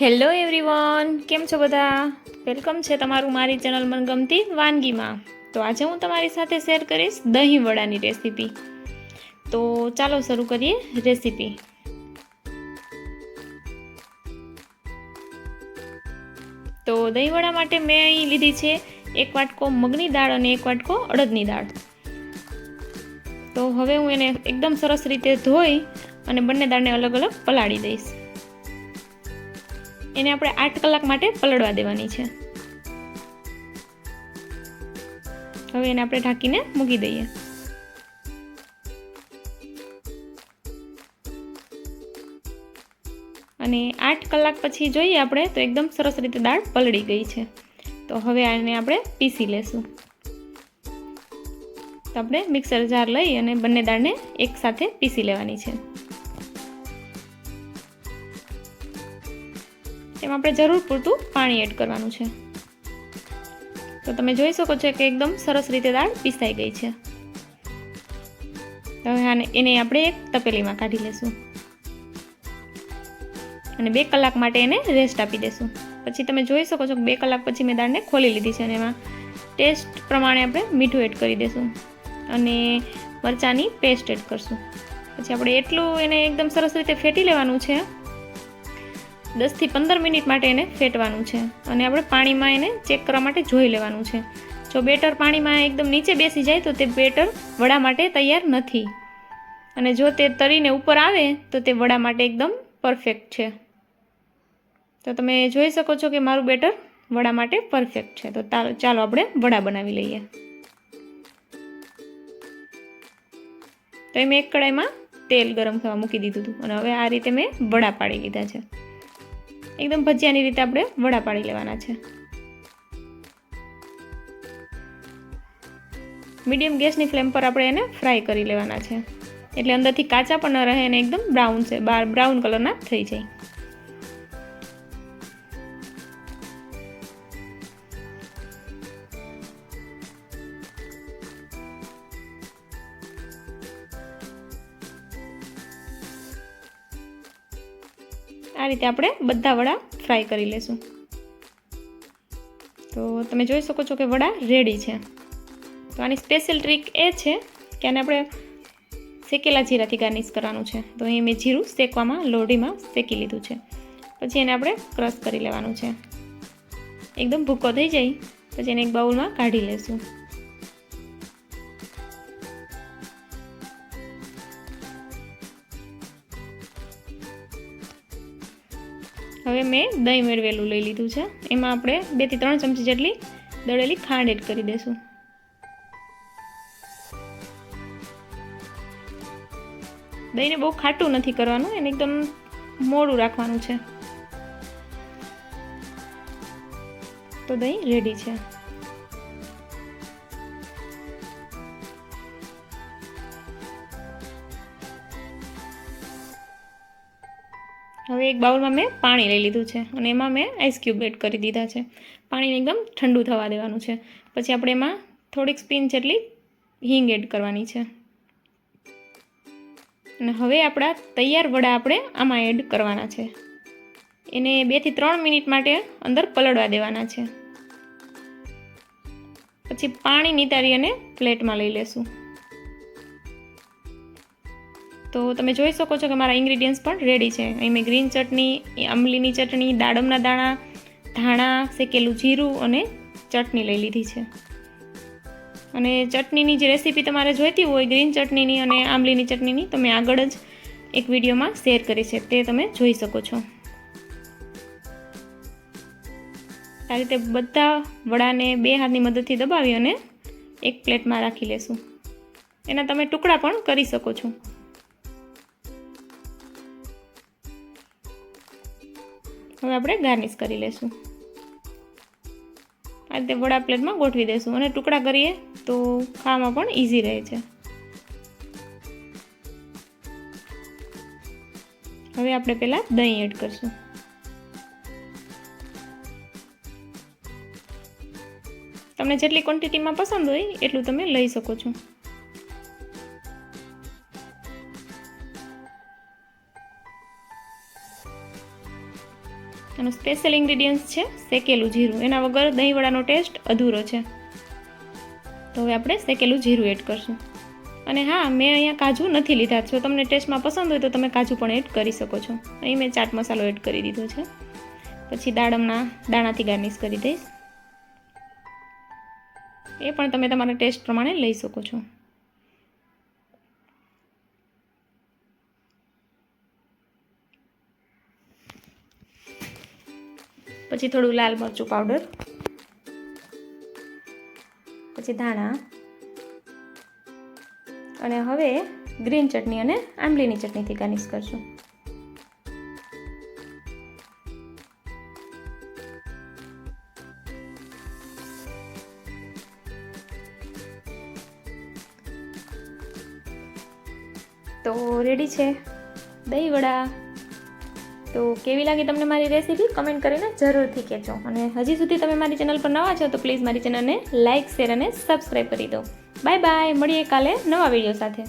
Hello everyone કેમ છો બધા? વેલકમ છે તમારું મારી ચેનલ મનગમતી વાનગીમાં. તો આજે હું તમારી સાથે શેર કરીશ દહીં વડાની રેસીપી. તો ચાલો શરૂ કરીએ રેસીપી. તો દહીં વડા માટે મેં અહીં લીધી છે એક વાટકો મગની દાળ અને એક વાટકો અડદની દાળ. તો હવે હું એને એકદમ સરસ રીતે ધોઈ અને બંને દાળને અલગ અલગ પલાળી દઈશ. એને આપણે આઠ કલાક માટે પલળવા દેવાની છે. હવે એને આપણે ઢાંકીને મૂકી દઈએ. અને આઠ કલાક પછી જોઈએ આપણે તો એકદમ સરસ રીતે દાળ પલળી ગઈ છે. તો હવે આને આપણે પીસી લેશું. તો આપણે મિક્સર જાર લઈ અને બંને દાળને એકસાથે પીસી લેવાની છે. તેમાં આપણે જરૂર પૂરતું પાણી એડ કરવાનું છે. તો તમે જોઈ શકો છો કે એકદમ સરસ રીતે દાળ પીસાઈ ગઈ છે. હવે આને એને આપણે એક તપેલીમાં કાઢી લેશું. અને બે કલાક માટે એને રેસ્ટ આપી દેશું. પછી તમે જોઈ શકો છો કે બે કલાક પછી મેં દાળને ખોલી લીધી છે અને એમાં ટેસ્ટ પ્રમાણે આપણે મીઠું એડ કરી દઈશું અને મરચાંની પેસ્ટ એડ કરશું. પછી આપણે એટલું એને એકદમ સરસ રીતે ફેટી લેવાનું છે. દસથી પંદર મિનિટ માટે એને ફેટવાનું છે. અને આપણે પાણીમાં એને ચેક કરવા માટે જોઈ લેવાનું છે. જો બેટર પાણીમાં એકદમ નીચે બેસી જાય તો તે બેટર વડા માટે તૈયાર નથી. અને જો તે તરીને ઉપર આવે તો તે વડા માટે એકદમ પરફેક્ટ છે. તો તમે જોઈ શકો છો કે મારું બેટર વડા માટે પરફેક્ટ છે. તો ચાલો આપણે વડા બનાવી લઈએ. તો મેં એક કડાઈમાં તેલ ગરમ થવા મૂકી દીધું હતું. અને હવે આ રીતે મેં વડા પાડી લીધા છે. એકદમ ભજીયાની રીતે આપણે વડા પાડી લેવાના છે. મીડિયમ ગેસની ફ્લેમ પર આપણે એને ફ્રાય કરી લેવાના છે. એટલે અંદરથી કાચા પણ ન રહે અને એકદમ બ્રાઉન છે, બાર બ્રાઉન કલરના થઈ જાય. આ રીતે આપણે બધા વડા ફ્રાય કરી લેશું. તો તમે જોઈ શકો છો કે વડા રેડી છે. તો આની સ્પેશિયલ ટ્રીક એ છે કે આને આપણે શેકેલા જીરાથી ગાર્નિશ કરવાનું છે. તો અહીં મેં જીરું શેકવામાં, લોઢીમાં શેકી લીધું છે. પછી એને આપણે ક્રશ કરી લેવાનું છે. એકદમ ભૂકો થઈ જાય, પછી એને એક બાઉલમાં કાઢી લેશું. હવે મેં દહીં મેળવેલું લઈ લીધું છે. એમાં આપણે બેથી ત્રણ ચમચી જેટલી દળેલી ખાંડ એડ કરી દઈશું. દહીંને બહુ ખાટું નથી કરવાનું, એને એકદમ મોડું રાખવાનું છે. તો દહીં રેડી છે. હવે એક બાઉલમાં મેં પાણી લઈ લીધું છે અને એમાં મેં આઈસ ક્યુબ એડ કરી દીધા છે. પાણીને એકદમ ઠંડુ થવા દેવાનું છે. પછી આપણે એમાં થોડીક સ્પિન જેટલી હિંગ એડ કરવાની છે. અને હવે આપણા તૈયાર વડા આપણે આમાં એડ કરવાના છે. એને બેથી ત્રણ મિનિટ માટે અંદર પલળવા દેવાના છે. પછી પાણી નિતારી અને પ્લેટમાં લઈ લેશું. તો તમે જોઈ શકો છો કે મારા ઇન્ગ્રીડિયન્ટ્સ પણ રેડી છે. અહીં મેં ગ્રીન ચટણી આંબલીની ચટણી, દાડમના દાણા, ધાણા, શેકેલું જીરું અને ચટણી લઈ લીધી છે. અને ચટણીની જે રેસીપી તમારે જોઈતી હોય ગ્રીન ચટણીની અને આંબલીની ચટણીની તમે આગળ જ એક વિડીયોમાં શેર કરી છે. તે તમે જોઈ શકો છો. આ રીતે બધા વડાને બે હાથની મદદથી દબાવી અને એક પ્લેટમાં રાખી લેશું. એના તમે ટુકડા પણ કરી શકો છો. હવે આપણે ગાર્નિશ કરી લેશું. આ રીતે વડા પ્લેટમાં ગોઠવી દઈશું અને ટુકડા કરીએ તો ખાવામાં પણ ઇઝી રહે છે. હવે આપણે પહેલાં દહીં એડ કરશું. તમને જેટલી ક્વોન્ટિટીમાં પસંદ હોય એટલું તમે લઈ શકો છો. એનું સ્પેશિયલ ઇન્ગ્રીડિયન્ટ્સ છે, શેકેલું જીરું. એના વગર દહીંવડાનો ટેસ્ટ અધૂરો છે. તો હવે આપણે શેકેલું જીરું એડ કરશું. અને હા, મેં અહીંયા કાજુ નથી લીધા. જો તમને ટેસ્ટમાં પસંદ હોય તો તમે કાજુ પણ એડ કરી શકો છો. અહીં મેં ચાટ મસાલો એડ કરી દીધો છે. પછી દાડમના દાણાથી ગાર્નિશ કરી દઈશ. એ પણ તમે તમારા ટેસ્ટ પ્રમાણે લઈ શકો છો. પછી થોડું લાલ મરચું પાવડર પછી ધાણા, અને હવે ગ્રીન ચટણી અને આંબલીની ચટણીથી ગાર્નિશ કરશું. તો રેડી છે દહીં વડા. તો કેવી લાગી તમને મારી રેસીપી? કમેન્ટ કરીને જરૂરથી કહેજો. અને હજી સુધી તમે મારી ચેનલ પર નવા છો, તો પ્લીઝ મારી ચેનલને લાઇક શેર અને સબસ્ક્રાઈબ કરી દો. બાય બાય મળીએ કાલે નવા વીડિયો સાથે.